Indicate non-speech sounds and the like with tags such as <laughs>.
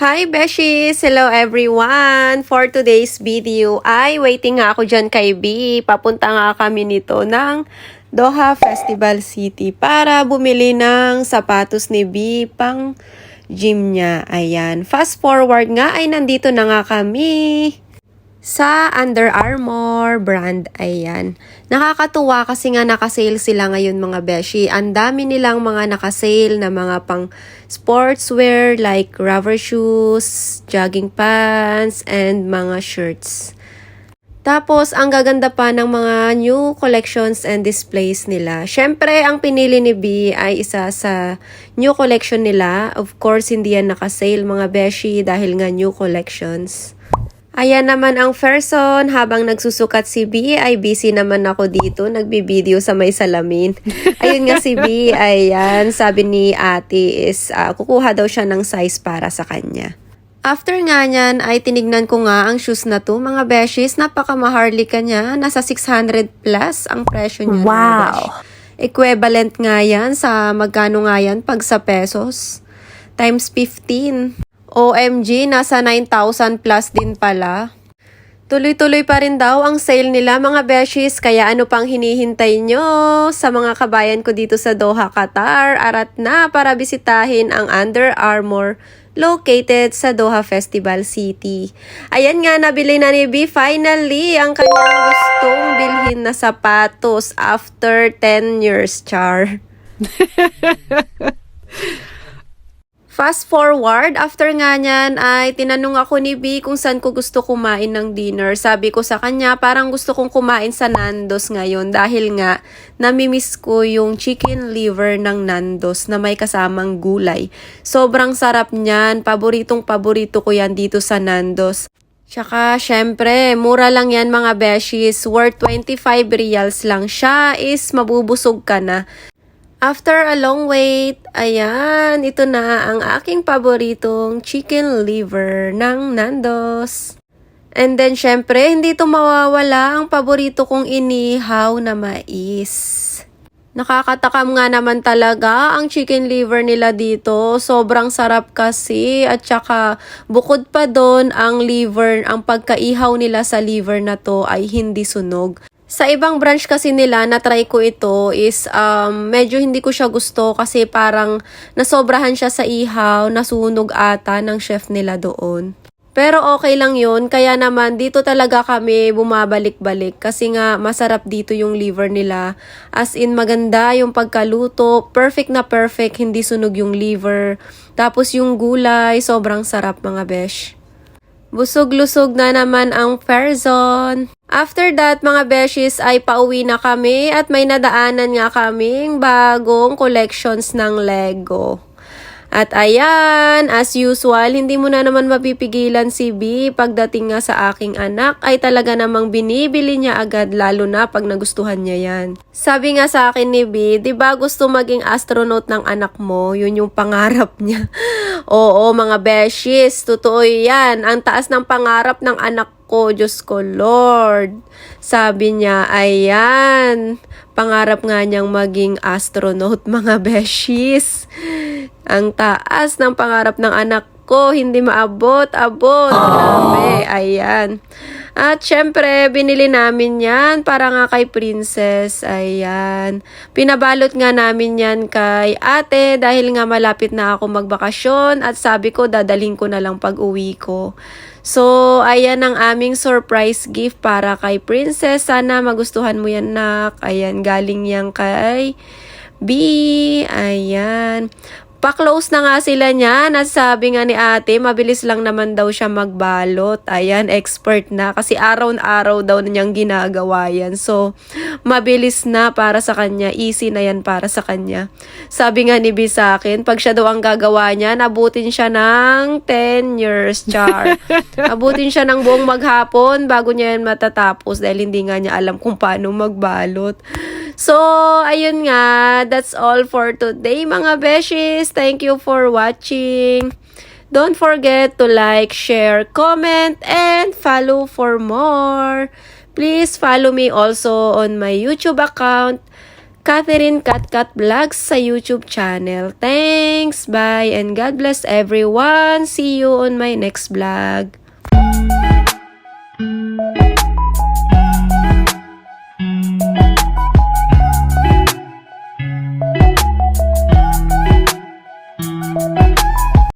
Hi Beshies! Hello everyone! For today's video ay waiting nga ako dyan kay B. Papunta nga kami nito ng Doha Festival City para bumili ng sapatos ni B pang gym niya. Ayan. Fast forward nga ay nandito na nga kami sa Under Armour brand. Ayan. Nakakatuwa kasi nga nakasale sila ngayon mga beshi. Ang dami nilang mga nakasale na mga pang sportswear like rubber shoes, jogging pants, and mga shirts. Tapos, ang gaganda pa ng mga new collections and displays nila. Siyempre, ang pinili ni B ay isa sa new collection nila. Of course, hindi yan nakasale mga beshi dahil nga new collections. Ayan naman ang person, habang nagsusukat si B, ay busy naman ako dito, nagbibideo sa may salamin. <laughs> Ayun nga si B, ayan, sabi ni ate is ah, kukuha daw siya ng size para sa kanya. After nga niyan ay tinignan ko nga ang shoes na to, mga beshies, napakamaharli ka niya, nasa 600 plus ang presyo niya. Wow. Equivalent nga yan sa magkano nga yan pag sa pesos, times 15. OMG, nasa 9,000 plus din pala. Tuloy-tuloy pa rin daw ang sale nila mga beshies, kaya ano pang hinihintay nyo sa mga kabayan ko dito sa Doha, Qatar, arat na para bisitahin ang Under Armour located sa Doha Festival City. Ayan nga, nabili na ni B finally ang kanyang gustong bilhin na sapatos after 10 years, char. <laughs> Fast forward, after nga niyan ay tinanong ako ni B kung saan ko gusto kumain ng dinner. Sabi ko sa kanya, parang gusto kong kumain sa Nandos ngayon dahil nga namimiss ko yung chicken liver ng Nandos na may kasamang gulay. Sobrang sarap niyan, paboritong paborito ko yan dito sa Nandos. Tsaka, syempre, mura lang yan mga beshies. Worth 25 reals lang siya is mabubusog ka na. After a long wait, ayan, ito na ang aking paboritong chicken liver ng Nandos. And then, syempre, hindi ito mawawala ang paborito kong inihaw na mais. Nakakatakam nga naman talaga ang chicken liver nila dito. Sobrang sarap kasi at saka bukod pa doon ang liver, ang pagkaihaw nila sa liver na to ay hindi sunog. Sa ibang branch kasi nila, na-try ko ito is um, medyo hindi ko siya gusto kasi parang nasobrahan siya sa ihaw, nasunog ata ng chef nila doon. Pero okay lang yun, kaya naman dito talaga kami bumabalik-balik kasi nga masarap dito yung liver nila. As in maganda yung pagkaluto, perfect na perfect, hindi sunog yung liver. Tapos yung gulay, sobrang sarap mga besh. Busog-lusog na naman ang fair zone. After that, mga beshies, ay pauwi na kami at may nadaanan nga kaming bagong collections ng Lego. At ayan, as usual, hindi mo na naman mapipigilan si B. Pagdating nga sa aking anak, ay talaga namang binibili niya agad, lalo na pag nagustuhan niya yan. Sabi nga sa akin ni B, di ba gusto maging astronaut ng anak mo? Yun yung pangarap niya. <laughs> Oo, mga beshies, totoo yan. Ang taas ng pangarap ng anak ko, Diyos ko, Lord. Sabi niya, ayan, pangarap nga niyang maging astronaut, <laughs> mga beshies. Ang taas ng pangarap ng anak ko, hindi maabot, abot. Grabe, ayan. At syempre, binili namin yan para nga kay Princess. Ayan. Pinabalot nga namin yan kay ate dahil nga malapit na ako magbakasyon at sabi ko dadalhin ko na lang pag uwi ko. So, ayan ang aming surprise gift para kay Princess. Sana magustuhan mo yan, nak. Ayan, galing yan kay B. Ayan. Pa-close na nga sila niyan at sabi nga ni ate, mabilis lang naman daw siya magbalot. Ayan, expert na kasi araw-araw daw na niyang ginagawa yan. So, mabilis na para sa kanya, easy na yan para sa kanya. Sabi nga ni B sa akin, pag siya daw ang gagawa niya, nabutin siya ng 10 years, char. <laughs> Abutin siya ng buong maghapon bago niya yan matatapos dahil hindi nga niya alam kung paano magbalot. So, ayun nga, that's all for today mga beshies. Thank you for watching. Don't forget to like, share, comment, and follow for more. Please follow me also on my YouTube account, Catherine Catcat Vlogs sa YouTube channel. Thanks, bye, and God bless everyone. See you on my next vlog.